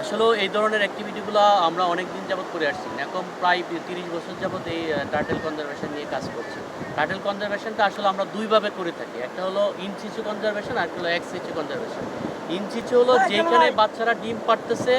আসলে এই ধরনের অ্যাক্টিভিটিগুলো আমরা অনেক দিন যাবত করে আসছি। এখন প্রায় তিরিশ বছর যাবত এই টার্টেল কনজারভেশন নিয়ে কাজ করছি। টার্টেল কনজারভেশনটা আসলে আমরা দুইভাবে করে থাকি। একটা হলো ইন সিচু কনজারভেশন আর একটা হলো ex situ conservation in situ হলো যেখানে বাচ্চারা ডিম পারতেছে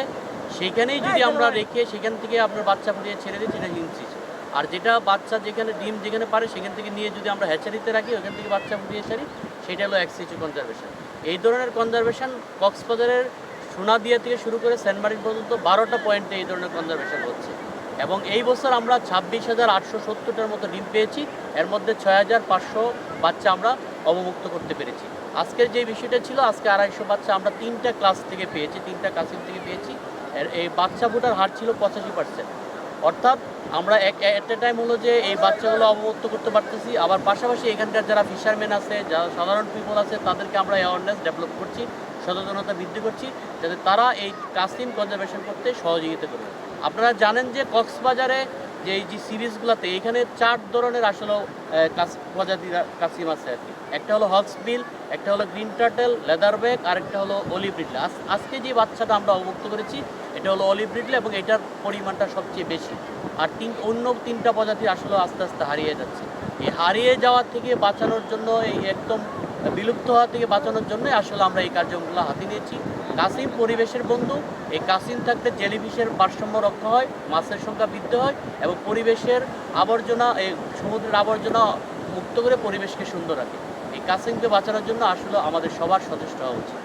সেইখানেই যদি আমরা রেখে সেখান থেকে আপনার বাচ্চা ফুটিয়ে ছেড়ে দিই সেটা ইন সিচু আর যেটা বাচ্চা যেখানে ডিম যেখানে পারে সেখান থেকে নিয়ে যদি আমরা হ্যাচারিতে রাখি ওখান থেকে বাচ্চা ফুটিয়ে ছাড়ি সেটা হলো এক্স সিচু কনজারভেশন এই ধরনের কনজারভেশন কক্সবাজারের সোনাদিয়া থেকে শুরু করে সেন্ট মার্টিন পর্যন্ত বারোটা পয়েন্টে এই ধরনের কনজারভেশন হচ্ছে। এবং এই বছর আমরা ছাব্বিশ হাজার আটশো সত্তরটার মতো ডিম পেয়েছি। এর মধ্যে ছয় হাজার পাঁচশো বাচ্চা আমরা অবমুক্ত করতে পেরেছি। আজকের যে বিষয়টা ছিল, আজকে আড়াইশো বাচ্চা আমরা তিনটা ক্লাস থেকে পেয়েছি, তিনটা কাসিম থেকে পেয়েছি। এই বাচ্চা ফুটার হার ছিল পঁচাশি পার্সেন্ট অর্থাৎ আমরা এক এট এ টাইম হলো যে এই বাচ্চাগুলো অবমুক্ত করতে পারতেছি। আবার পাশাপাশি এখানকার যারা ফিশারম্যান আছে, যারা সাধারণ পিপল আছে, তাদেরকে আমরা অ্যাওয়ারনেস ডেভেলপ করছি। সচেতনতা বৃদ্ধি করছি যাতে তারা এই কাসিম কনজারভেশন করতে সহযোগিতা করবে আপনারা জানেন যে কক্সবাজারে যে এই যে সিরিজগুলোতে এখানে চার ধরনের আসলে প্রজাতির কাসিম আছে আর কি। একটা হলো হক্সবিল একটা হলো গ্রিন টার্টেল, লেদার ব্যাগ আর একটা হলো অলিভ রিডলে আজকে যে বাচ্চাটা আমরা অবমুক্ত করেছি, এটা হলো অলিভ এবং এটার পরিমাণটা সবচেয়ে বেশি। আর তিন, অন্য তিনটা প্রজাতি আসলে আস্তে আস্তে হারিয়ে যাচ্ছে। হারিয়ে যাওয়ার থেকে বাঁচানোর জন্য, এই একদম বিলুপ্ত হওয়া থেকে বাঁচানোর জন্য আসলে আমরা এই কার্যক্রমগুলো হাতে নিয়েছি। কাসিম পরিবেশের বন্ধু, এই কাসিম থাকলে জেলিফিশের ভারসাম্য রক্ষা হয়, মাছের সংখ্যা বৃদ্ধি হয় এবং পরিবেশের আবর্জনা, এই সমুদ্রের আবর্জনা মুক্ত করে পরিবেশকে সুন্দর রাখে। এই কাসিমকে বাঁচানোর জন্য আসলে আমাদের সবার সচেষ্ট হওয়া উচিত।